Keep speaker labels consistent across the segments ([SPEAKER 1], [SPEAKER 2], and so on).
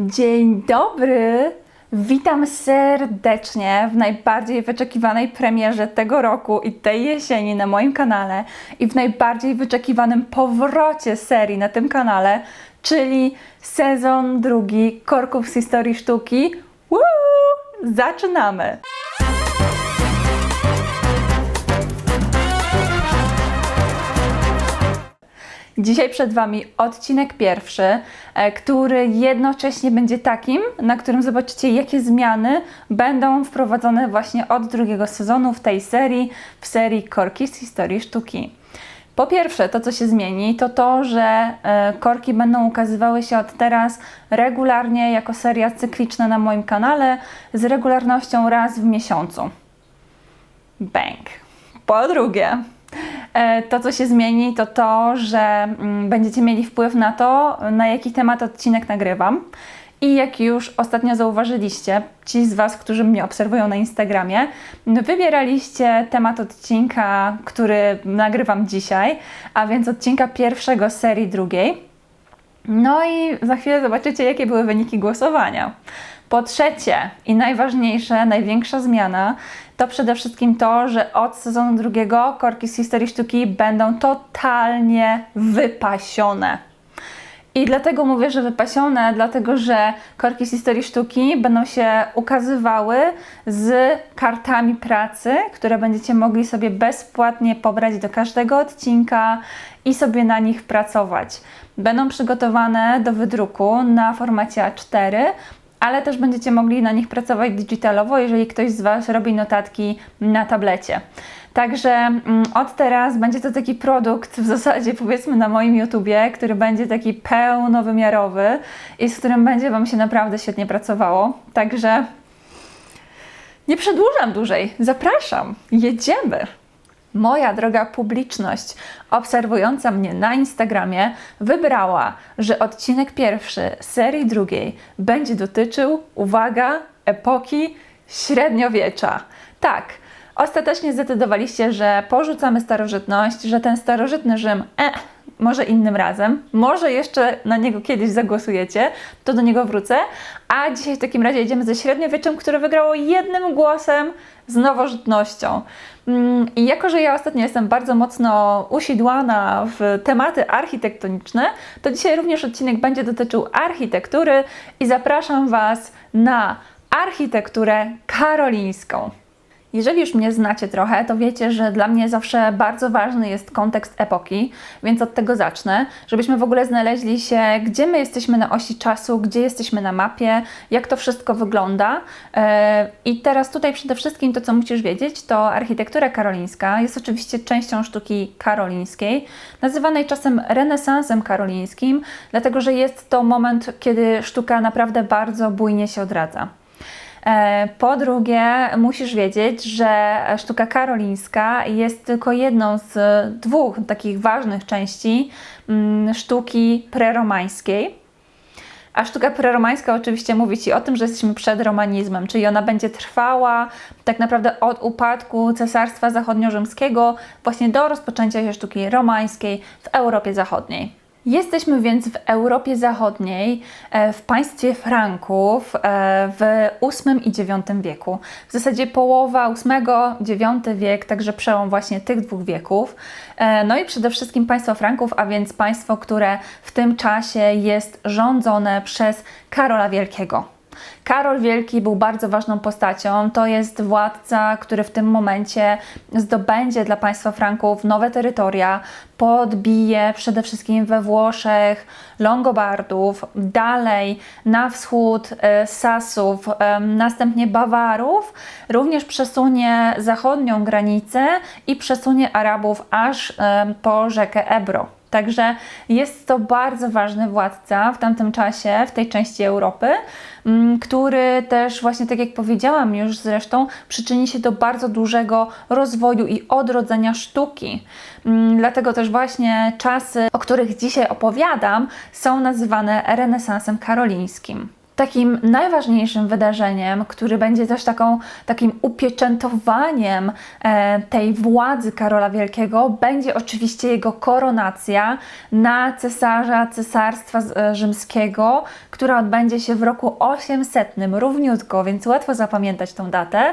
[SPEAKER 1] Dzień dobry! Witam serdecznie w najbardziej wyczekiwanej premierze tego roku i tej jesieni na moim kanale i w najbardziej wyczekiwanym powrocie serii na tym kanale, czyli sezon drugi Korków z historii sztuki. Woo! Zaczynamy! Dzisiaj przed Wami odcinek pierwszy, e, który jednocześnie będzie takim, na którym zobaczycie, jakie zmiany będą wprowadzone właśnie od drugiego sezonu w tej serii, w serii Korki z historii sztuki. Po pierwsze, to co się zmieni, to to, że e, korki będą ukazywały się od teraz regularnie jako seria cykliczna na moim kanale z regularnością raz w miesiącu. Bang. Po drugie, to co się zmieni, to to, że mm, będziecie mieli wpływ na to, na jaki temat odcinek nagrywam. I jak już ostatnio zauważyliście, ci z Was, którzy mnie obserwują na Instagramie, wybieraliście temat odcinka, który nagrywam dzisiaj, a więc odcinka pierwszego serii drugiej. No i za chwilę zobaczycie, jakie były wyniki głosowania. Po trzecie i najważniejsze, największa zmiana to przede wszystkim to, że od sezonu drugiego korki z historii sztuki będą totalnie wypasione. I dlatego mówię, że wypasione, dlatego że korki z historii sztuki będą się ukazywały z kartami pracy, które będziecie mogli sobie bezpłatnie pobrać do każdego odcinka i sobie na nich pracować. Będą przygotowane do wydruku na formacie A4, ale też będziecie mogli na nich pracować digitalowo, jeżeli ktoś z Was robi notatki na tablecie. Także mm, od teraz będzie to taki produkt w zasadzie powiedzmy na moim YouTubie, który będzie taki pełnowymiarowy i z którym będzie Wam się naprawdę świetnie pracowało. Także nie przedłużam dłużej. Zapraszam, jedziemy! Moja droga publiczność obserwująca mnie na Instagramie wybrała, że odcinek pierwszy serii drugiej będzie dotyczył, uwaga, epoki średniowiecza. Tak, ostatecznie zdecydowaliście, że porzucamy starożytność, że ten starożytny Rzym, e, może innym razem, może jeszcze na niego kiedyś zagłosujecie, to do niego wrócę. A dzisiaj w takim razie jedziemy ze średniowieczem, które wygrało jednym głosem z nowożytnością. Mm, I jako, że ja ostatnio jestem bardzo mocno usidłana w tematy architektoniczne, to dzisiaj również odcinek będzie dotyczył architektury i zapraszam Was na architekturę karolińską. Jeżeli już mnie znacie trochę, to wiecie, że dla mnie zawsze bardzo ważny jest kontekst epoki, więc od tego zacznę, żebyśmy w ogóle znaleźli się, gdzie my jesteśmy na osi czasu, gdzie jesteśmy na mapie, jak to wszystko wygląda. E, I teraz tutaj przede wszystkim to, co musisz wiedzieć, to architektura karolińska jest oczywiście częścią sztuki karolińskiej, nazywanej czasem renesansem karolińskim, dlatego że jest to moment, kiedy sztuka naprawdę bardzo bujnie się odradza. E, po drugie, musisz wiedzieć, że sztuka karolińska jest tylko jedną z dwóch takich ważnych części mm, sztuki preromańskiej. A sztuka preromańska oczywiście mówi Ci o tym, że jesteśmy przed romanizmem, czyli ona będzie trwała tak naprawdę od upadku Cesarstwa Zachodnio-Rzymskiego właśnie do rozpoczęcia się sztuki romańskiej w Europie Zachodniej. Jesteśmy więc w Europie Zachodniej, e, w państwie Franków e, w VIII i IX wieku. W zasadzie połowa VIII, IX wiek, także przełom właśnie tych dwóch wieków. E, no i przede wszystkim państwo Franków, a więc państwo, które w tym czasie jest rządzone przez Karola Wielkiego. Karol Wielki był bardzo ważną postacią. To jest władca, który w tym momencie zdobędzie dla państwa Franków nowe terytoria, podbije przede wszystkim we Włoszech Longobardów, dalej na wschód e, Sasów, następnie Bawarów, również przesunie zachodnią granicę i przesunie Arabów aż po rzekę Ebro. Także jest to bardzo ważny władca w tamtym czasie, w tej części Europy, mm, który też właśnie tak jak powiedziałam już zresztą, przyczyni się do bardzo dużego rozwoju i odrodzenia sztuki. Mm, dlatego też właśnie czasy, o których dzisiaj opowiadam, są nazywane renesansem karolińskim. Takim najważniejszym wydarzeniem, który będzie też taką, takim upieczętowaniem e, tej władzy Karola Wielkiego, będzie oczywiście jego koronacja na cesarza Cesarstwa e, Rzymskiego, która odbędzie się w roku 800, równiutko, więc łatwo zapamiętać tą datę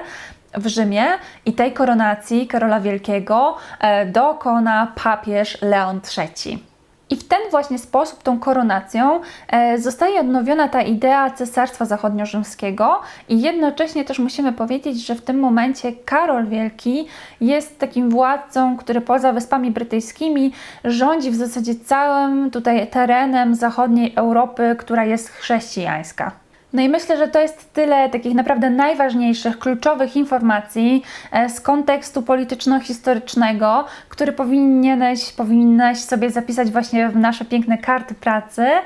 [SPEAKER 1] w Rzymie i tej koronacji Karola Wielkiego e, dokona papież Leon III. I w ten właśnie sposób, tą koronacją, e, zostaje odnowiona ta idea Cesarstwa Zachodnio-Rzymskiego i jednocześnie też musimy powiedzieć, że w tym momencie Karol Wielki jest takim władcą, który poza Wyspami Brytyjskimi rządzi w zasadzie całym tutaj terenem zachodniej Europy, która jest chrześcijańska. No i myślę, że to jest tyle takich naprawdę najważniejszych, kluczowych informacji e, z kontekstu polityczno-historycznego, który powinieneś, powinnaś sobie zapisać właśnie w nasze piękne karty pracy. E,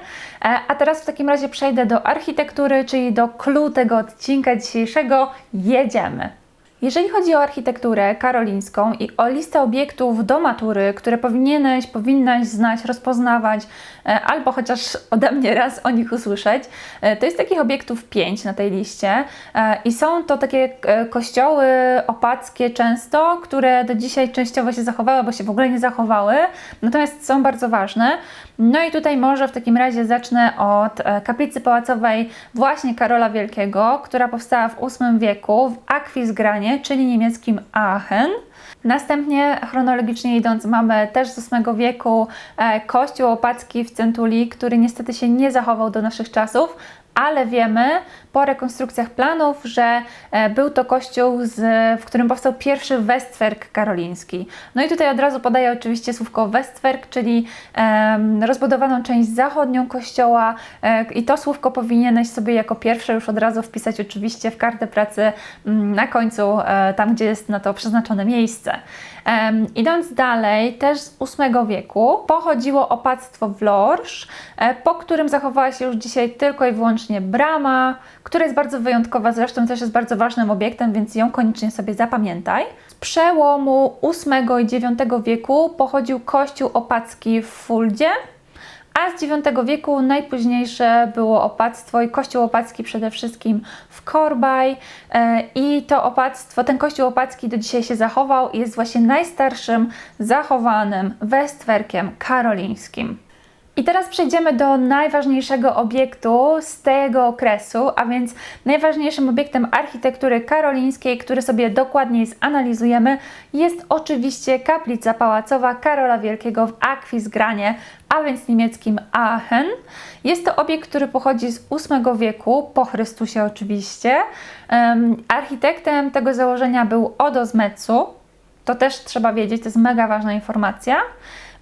[SPEAKER 1] a teraz w takim razie przejdę do architektury, czyli do clue tego odcinka dzisiejszego. Jedziemy! Jeżeli chodzi o architekturę karolińską i o listę obiektów do matury, które powinieneś, powinnaś znać, rozpoznawać, e, albo chociaż ode mnie raz o nich usłyszeć, e, to jest takich obiektów pięć na tej liście e, i są to takie kościoły opackie często, które do dzisiaj częściowo się zachowały, albo się w ogóle nie zachowały, natomiast są bardzo ważne. No i tutaj może w takim razie zacznę od kaplicy pałacowej właśnie Karola Wielkiego, która powstała w VIII wieku w Czyli niemieckim Aachen. Następnie, chronologicznie idąc, mamy też z VIII wieku e, kościół opacki w Centuli, który niestety się nie zachował do naszych czasów, ale wiemy po rekonstrukcjach planów, że e, był to kościół, z, w którym powstał pierwszy Westwerk karoliński. No i tutaj od razu podaję oczywiście słówko Westwerk, czyli um, rozbudowaną część zachodnią kościoła e, i to słówko powinieneś sobie jako pierwsze już od razu wpisać oczywiście w kartę pracy um, na końcu, e, tam gdzie jest na to przeznaczone miejsce. Idąc dalej, też z VIII wieku pochodziło opactwo w Lorsz, e, po którym zachowała się już dzisiaj tylko i wyłącznie brama, która jest bardzo wyjątkowa, zresztą też jest bardzo ważnym obiektem, więc ją koniecznie sobie zapamiętaj. Z przełomu VIII i IX wieku pochodził kościół opacki w Fuldzie, a z IX wieku najpóźniejsze było opactwo i kościół opacki przede wszystkim w Korbaj e, i to opactwo, ten kościół opacki do dzisiaj się zachował i jest właśnie najstarszym zachowanym westwerkiem karolińskim. I teraz przejdziemy do najważniejszego obiektu z tego okresu, a więc najważniejszym obiektem architektury karolińskiej, który sobie dokładniej zanalizujemy, jest oczywiście kaplica pałacowa Karola Wielkiego w Akwizgranie, a więc niemieckim Aachen. Jest to obiekt, który pochodzi z VIII wieku, po Chrystusie oczywiście. Um, architektem tego założenia był Odo z. To też trzeba wiedzieć, to jest mega ważna informacja.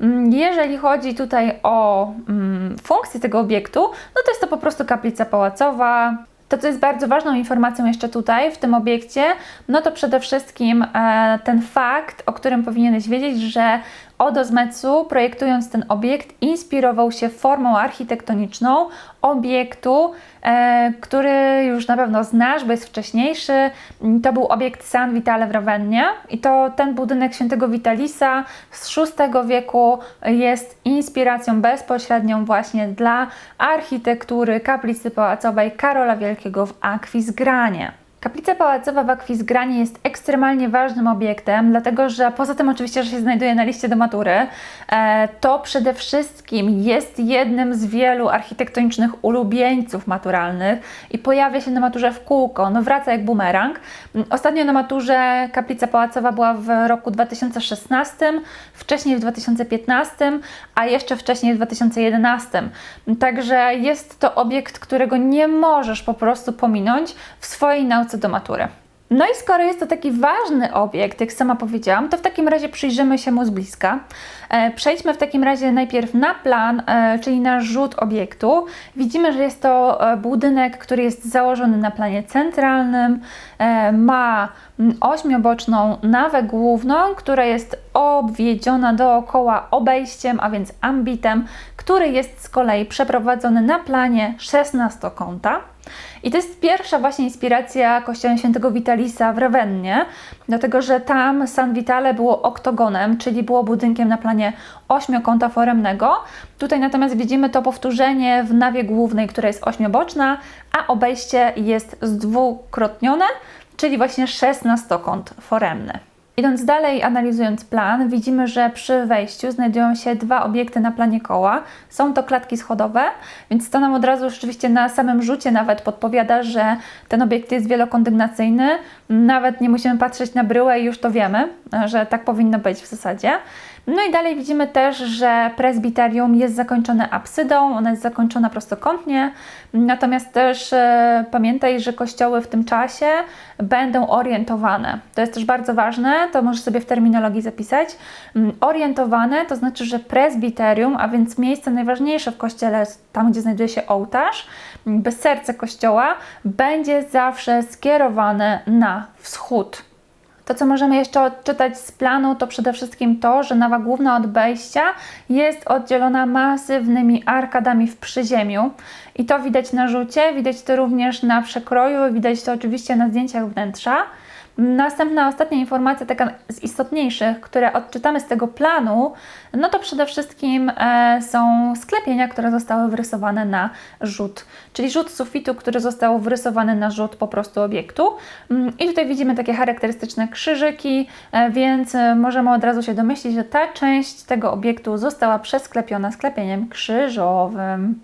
[SPEAKER 1] Mm, jeżeli chodzi tutaj o mm, funkcję tego obiektu, no to jest to po prostu kaplica pałacowa. To, co jest bardzo ważną informacją jeszcze tutaj, w tym obiekcie, no to przede wszystkim e, ten fakt, o którym powinieneś wiedzieć, że Odo projektując ten obiekt, inspirował się formą architektoniczną obiektu, e, który już na pewno znasz, bo jest wcześniejszy. To był obiekt San Vitale w Ravennie i to ten budynek świętego Vitalisa z VI wieku jest inspiracją bezpośrednią właśnie dla architektury kaplicy pałacowej Karola Wielkiego w Akwizgranie. Kaplica pałacowa w Akwizgranie jest ekstremalnie ważnym obiektem, dlatego że poza tym oczywiście, że się znajduje na liście do matury, e, to przede wszystkim jest jednym z wielu architektonicznych ulubieńców maturalnych i pojawia się na maturze w kółko, no wraca jak bumerang. Ostatnio na maturze kaplica pałacowa była w roku 2016, wcześniej w 2015, a jeszcze wcześniej w 2011. Także jest to obiekt, którego nie możesz po prostu pominąć w swojej nauce do matury. No i skoro jest to taki ważny obiekt, jak sama powiedziałam, to w takim razie przyjrzymy się mu z bliska. E, przejdźmy w takim razie najpierw na plan, e, czyli na rzut obiektu. Widzimy, że jest to e, budynek, który jest założony na planie centralnym, ma ośmioboczną nawę główną, która jest obwiedziona dookoła obejściem, a więc ambitem, który jest z kolei przeprowadzony na planie 16-kąta. I to jest pierwsza właśnie inspiracja kościoła świętego Vitalisa w Ravennie, dlatego że tam San Vitale było oktogonem, czyli było budynkiem na planie ośmiokąta foremnego. Tutaj natomiast widzimy to powtórzenie w nawie głównej, która jest ośmioboczna, a obejście jest zdwukrotnione, czyli właśnie szesnastokąt foremny. Idąc dalej, analizując plan, widzimy, że przy wejściu znajdują się dwa obiekty na planie koła. Są to klatki schodowe, więc to nam od razu rzeczywiście na samym rzucie nawet podpowiada, że ten obiekt jest wielokondygnacyjny. Nawet nie musimy patrzeć na bryłę i już to wiemy, że tak powinno być w zasadzie. No i dalej widzimy też, że prezbiterium jest zakończone absydą, ona jest zakończona prostokątnie, natomiast też e, pamiętaj, że kościoły w tym czasie będą orientowane. To jest też bardzo ważne, to możesz sobie w terminologii zapisać. Mm, orientowane to znaczy, że prezbiterium, a więc miejsce najważniejsze w kościele, tam gdzie znajduje się ołtarz, bez serce kościoła, będzie zawsze skierowane na wschód. To, co możemy jeszcze odczytać z planu, to przede wszystkim to, że nawa główna od wejścia jest oddzielona masywnymi arkadami w przyziemiu. I to widać na rzucie, widać to również na przekroju, widać to oczywiście na zdjęciach wnętrza. Następna, ostatnia informacja, taka z istotniejszych, które odczytamy z tego planu, no to przede wszystkim e, są sklepienia, które zostały wyrysowane na rzut, czyli rzut sufitu, który został wyrysowany na rzut po prostu obiektu. Mm, I tutaj widzimy takie charakterystyczne krzyżyki, e, więc e, możemy od razu się domyślić, że ta część tego obiektu została przesklepiona sklepieniem krzyżowym.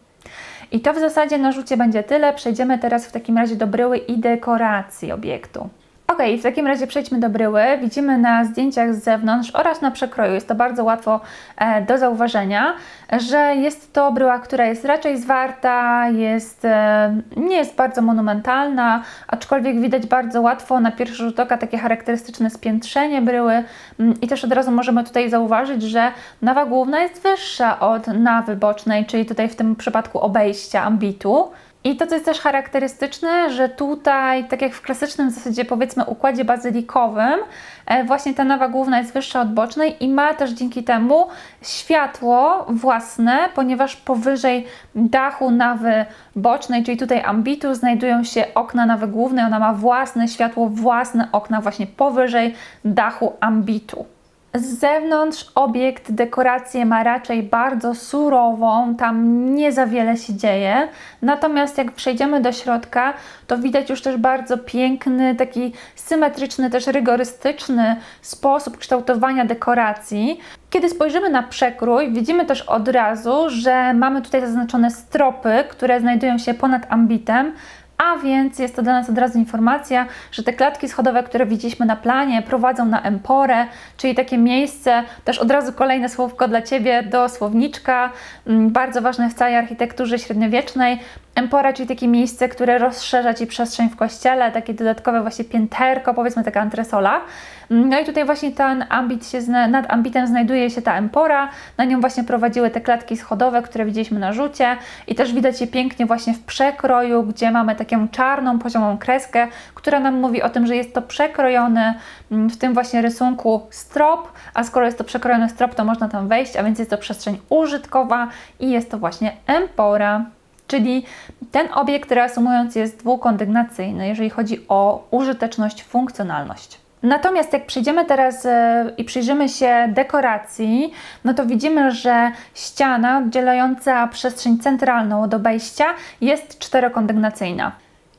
[SPEAKER 1] I to w zasadzie na rzucie będzie tyle. Przejdziemy teraz w takim razie do bryły i dekoracji obiektu. Ok, w takim razie przejdźmy do bryły. Widzimy na zdjęciach z zewnątrz oraz na przekroju, jest to bardzo łatwo e, do zauważenia, że jest to bryła, która jest raczej zwarta, jest, e, nie jest bardzo monumentalna, aczkolwiek widać bardzo łatwo na pierwszy rzut oka takie charakterystyczne spiętrzenie bryły mm, i też od razu możemy tutaj zauważyć, że nawa główna jest wyższa od nawy bocznej, czyli tutaj w tym przypadku obejścia ambitu. I to, co jest też charakterystyczne, że tutaj, tak jak w klasycznym zasadzie powiedzmy układzie bazylikowym, e, właśnie ta nawa główna jest wyższa od bocznej i ma też dzięki temu światło własne, ponieważ powyżej dachu nawy bocznej, czyli tutaj ambitu, znajdują się okna nawy głównej. Ona ma własne światło, własne okna właśnie powyżej dachu ambitu. Z zewnątrz obiekt, dekorację ma raczej bardzo surową, tam nie za wiele się dzieje. Natomiast jak przejdziemy do środka, to widać już też bardzo piękny, taki symetryczny, też rygorystyczny sposób kształtowania dekoracji. Kiedy spojrzymy na przekrój, widzimy też od razu, że mamy tutaj zaznaczone stropy, które znajdują się ponad ambitem, a więc jest to dla nas od razu informacja, że te klatki schodowe, które widzieliśmy na planie, prowadzą na emporę, czyli takie miejsce, też od razu kolejne słówko dla Ciebie do słowniczka, mm, bardzo ważne w całej architekturze średniowiecznej. Empora, czyli takie miejsce, które rozszerza Ci przestrzeń w kościele, takie dodatkowe właśnie pięterko, powiedzmy taka antresola. No i tutaj właśnie ten ambit się, nad ambitem znajduje się ta empora, na nią właśnie prowadziły te klatki schodowe, które widzieliśmy na rzucie i też widać je pięknie właśnie w przekroju, gdzie mamy taką czarną, poziomą kreskę, która nam mówi o tym, że jest to przekrojony mm, w tym właśnie rysunku strop, a skoro jest to przekrojony strop, to można tam wejść, a więc jest to przestrzeń użytkowa i jest to właśnie empora. Czyli ten obiekt, reasumując, jest dwukondygnacyjny, jeżeli chodzi o użyteczność, funkcjonalność. Natomiast jak przejdziemy teraz e, i przyjrzymy się dekoracji, no to widzimy, że ściana oddzielająca przestrzeń centralną od obejścia jest czterokondygnacyjna.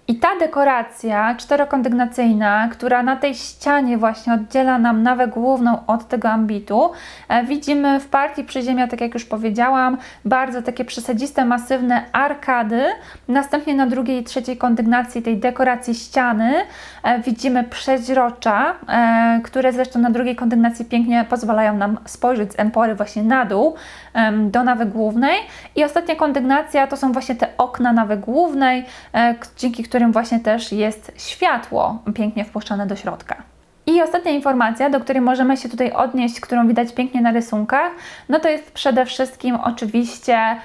[SPEAKER 1] I ta dekoracja czterokondygnacyjna, która na tej ścianie właśnie oddziela nam nawę główną od tego ambitu, e, widzimy w partii przyziemia, tak jak już powiedziałam, bardzo takie przesadziste, masywne arkady. Następnie na drugiej i trzeciej kondygnacji tej dekoracji ściany e, widzimy przeźrocza, e, które zresztą na drugiej kondygnacji pięknie pozwalają nam spojrzeć z empory właśnie na dół do nawy głównej. I ostatnia kondygnacja to są właśnie te okna nawy głównej, dzięki którym którym właśnie też jest światło pięknie wpuszczane do środka. I ostatnia informacja, do której możemy się tutaj odnieść, którą widać pięknie na rysunkach, no to jest przede wszystkim oczywiście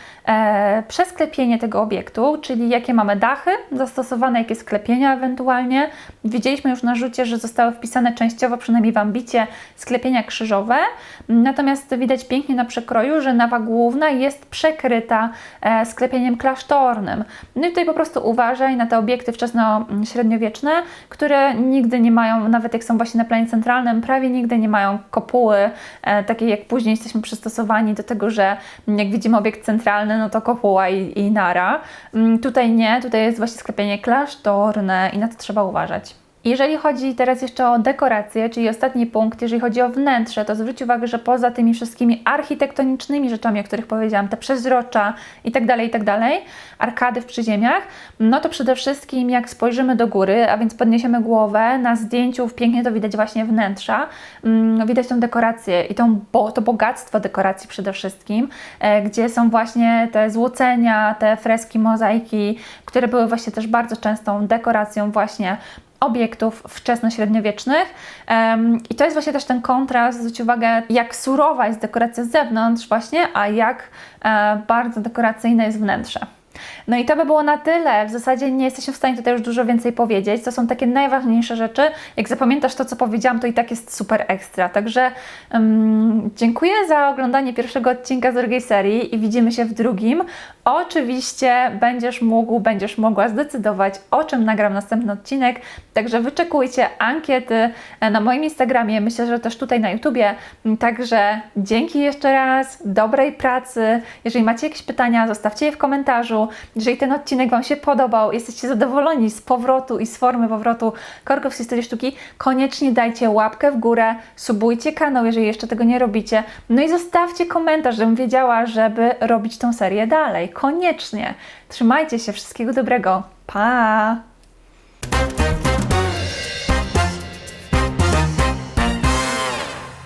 [SPEAKER 1] przesklepienie tego obiektu, czyli jakie mamy dachy zastosowane, jakie sklepienia ewentualnie. Widzieliśmy już na rzucie, że zostały wpisane częściowo, przynajmniej w ambicie, sklepienia krzyżowe. Natomiast widać pięknie na przekroju, że nawa główna jest przekryta e, sklepieniem klasztornym. No i tutaj po prostu uważaj na te obiekty wczesno-średniowieczne, które nigdy nie mają, nawet jak są właśnie na planie centralnym, prawie nigdy nie mają kopuły, e, takiej jak później jesteśmy przystosowani do tego, że jak widzimy obiekt centralny, no to kopuła i, i nara. Mm, Tutaj nie, tutaj jest właśnie sklepienie klasztorne i na to trzeba uważać. Jeżeli chodzi teraz jeszcze o dekorację, czyli ostatni punkt, jeżeli chodzi o wnętrze, to zwróć uwagę, że poza tymi wszystkimi architektonicznymi rzeczami, o których powiedziałam, te przezrocza tak tak dalej, arkady w przyziemiach, no to przede wszystkim jak spojrzymy do góry, a więc podniesiemy głowę, na zdjęciu pięknie to widać właśnie wnętrza, mm, widać tą dekorację i tą, bo, to bogactwo dekoracji przede wszystkim, e, gdzie są właśnie te złocenia, te freski, mozaiki, które były właśnie też bardzo częstą dekoracją właśnie obiektów wczesno-średniowiecznych. I to jest właśnie też ten kontrast, zwróć uwagę, jak surowa jest dekoracja z zewnątrz właśnie, a jak e, bardzo dekoracyjne jest wnętrze. No i to by było na tyle. W zasadzie nie jesteśmy w stanie tutaj już dużo więcej powiedzieć. To są takie najważniejsze rzeczy. Jak zapamiętasz to, co powiedziałam, to i tak jest super ekstra. Także um, dziękuję za oglądanie pierwszego odcinka z drugiej serii i widzimy się w drugim. Oczywiście będziesz mógł, będziesz mogła zdecydować, o czym nagram następny odcinek. Także wyczekujcie ankiety na moim Instagramie, myślę, że też tutaj na YouTubie. Także dzięki jeszcze raz, dobrej pracy. Jeżeli macie jakieś pytania, zostawcie je w komentarzu. Jeżeli ten odcinek Wam się podobał, jesteście zadowoleni z powrotu i z formy powrotu Korków z Historii Sztuki, koniecznie dajcie łapkę w górę, subujcie kanał, jeżeli jeszcze tego nie robicie. No i zostawcie komentarz, żebym wiedziała, żeby robić tą serię dalej koniecznie. Trzymajcie się, wszystkiego dobrego. Pa!